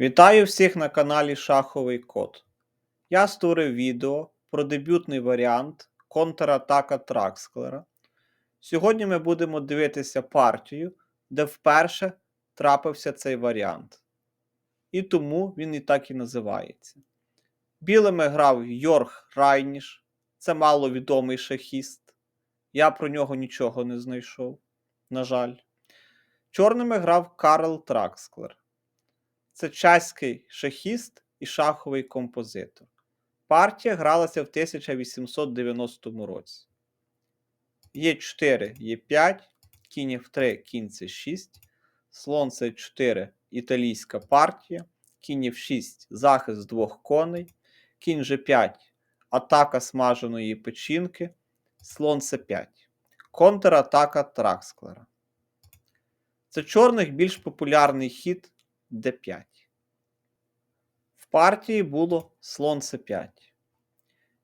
Вітаю всіх на каналі Шаховий Код. Я створив відео про дебютний варіант контратака Траксклера. Сьогодні ми будемо дивитися партію, де вперше трапився цей варіант. І тому він і так і називається. Білими грав Йорг Райніш, це маловідомий шахіст. Я про нього нічого не знайшов, на жаль. Чорними грав Карл Траксклер. Це чеський шахіст і шаховий композитор. Партія гралася в 1890 році. Є4, Є5, кінь F3, кінь С6, слон С4, італійська партія, кінь F6, захист двох коней, кінь G5, атака смаженої печінки, слон С5, контратака Траксклера. Це чорних більш популярний хід d5. В партії було слон c5.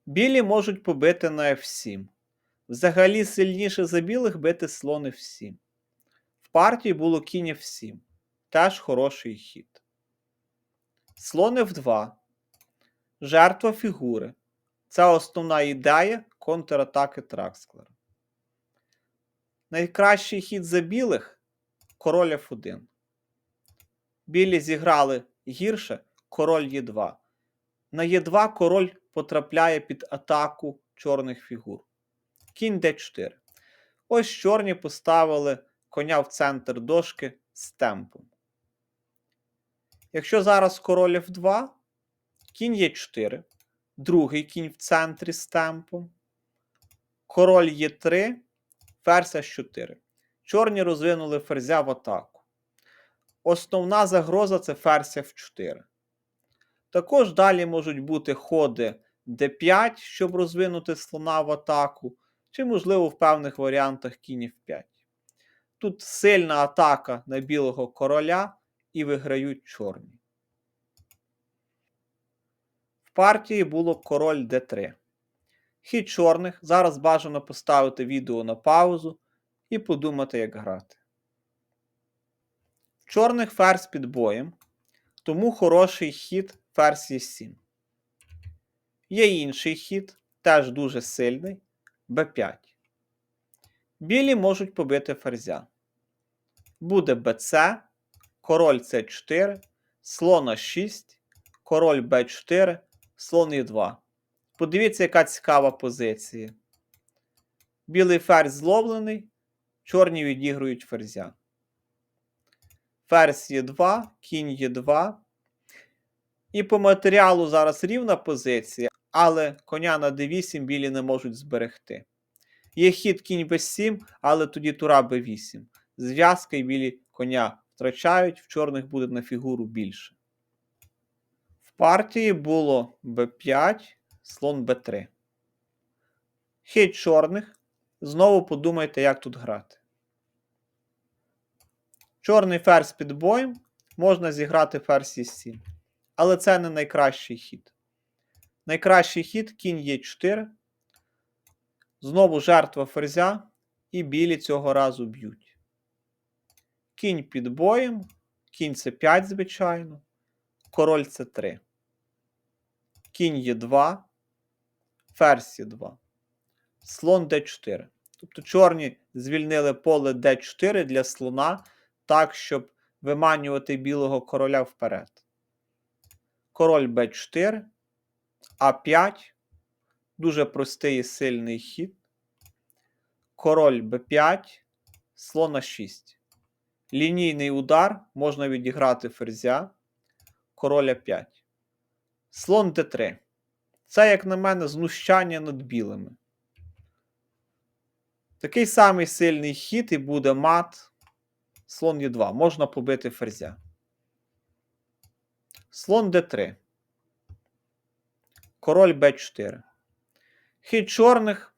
Білі можуть побити на f7. Взагалі сильніше за білих бити слон f7. В партії було кінь f7. Теж хороший хід. Слон f2. Жертва фігури. Це основна ідея контратаки Траксклера. Найкращий хід за білих король f1. Білі зіграли гірше король Е2. На Е2 король потрапляє під атаку чорних фігур. Кінь d4. Ось чорні поставили коня в центр дошки з темпом. Якщо зараз король F2, кінь Е4, другий кінь в центрі з темпом. Король Е3, ферзь H4. Чорні розвинули ферзя в атаку. Основна загроза це ферзь F4. Також далі можуть бути ходи d5, щоб розвинути слона в атаку, чи, можливо, в певних варіантах кінь F5. Тут сильна атака на білого короля і виграють чорні. В партії було король d3. Хід чорних. Зараз бажано поставити відео на паузу і подумати, як грати. Чорних ферзь під боєм, тому хороший хід ферзь Е7. Є інший хід, теж дуже сильний Б5. Білі можуть побити ферзя. Буде БЦ, король С4, слон А6, король Б4, слон Е2. Подивіться, яка цікава позиція. Білий ферзь зловлений, чорні відігрують ферзя. Ферзь Е2, кінь Е2. І по матеріалу зараз рівна позиція, але коня на d8 білі не можуть зберегти. Є хід кінь b7, але тоді тура b8. Зв'язка і білі коня втрачають, в чорних буде на фігуру більше. В партії було b5, слон b3. Хід чорних. Знову подумайте, як тут грати. Чорний ферзь під боєм можна зіграти ферзь Е7. Але це не найкращий хід. Найкращий хід кінь Е4. Знову жертва ферзя. І білі цього разу б'ють. Кінь під боєм. Кінь С5, звичайно. Король С3. Кінь Е2. Ферзь Е2. Слон Д4. Тобто чорні звільнили поле Д4 для слона так, щоб виманювати білого короля вперед. Король Б4, А5. Дуже простий і сильний хід. Король Б5, слон А6. Лінійний удар можна відіграти ферзя. Король А5. Слон Д3. Це, як на мене, знущання над білими. Такий самий сильний хід і буде мат. Слон Е2. Можна побити ферзя. Слон d3. Король b4. Хід чорних.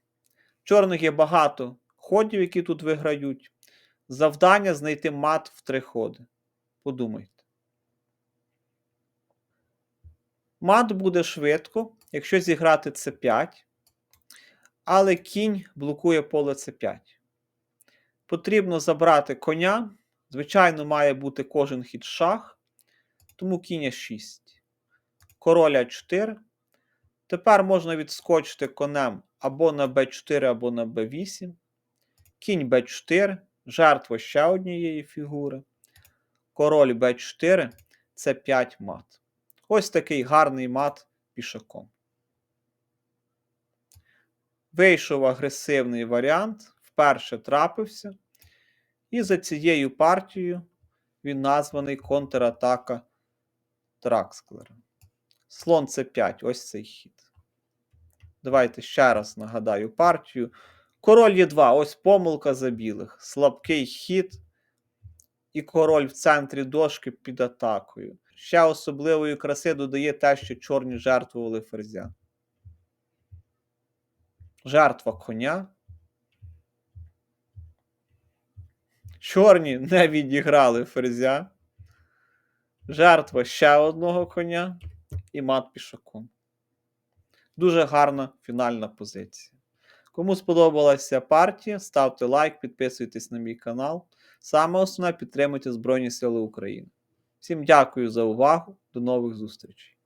Чорних є багато ходів, які тут виграють. Завдання знайти мат в три ходи. Подумайте. Мат буде швидко, якщо зіграти c5. Але кінь блокує поле c5. Потрібно забрати коня. Звичайно, має бути кожен хід шах. тому кінь Е6. Король А4. Тепер можна відскочити конем або на Б4, або на Б8. Кінь Б4, жертва ще однієї фігури. Король Б4 це 5 мат. Ось такий гарний мат пішаком. Вийшов агресивний варіант, вперше трапився. І за цією партією він названий контратака Траксклера. Слон С5, ось цей хід. Давайте ще раз нагадаю партію. Король Є2, ось помилка за білих. Слабкий хід. І король в центрі дошки під атакою. Ще особливої краси додає те, що чорні жертвували ферзя. Жертва коня. Чорні не відіграли ферзя. Жертва ще одного коня і мат пішаком. Дуже гарна фінальна позиція. Кому сподобалася партія, ставте лайк, підписуйтесь на мій канал. Саме основне підтримуйте Збройні Сили України. Всім дякую за увагу. До нових зустрічей!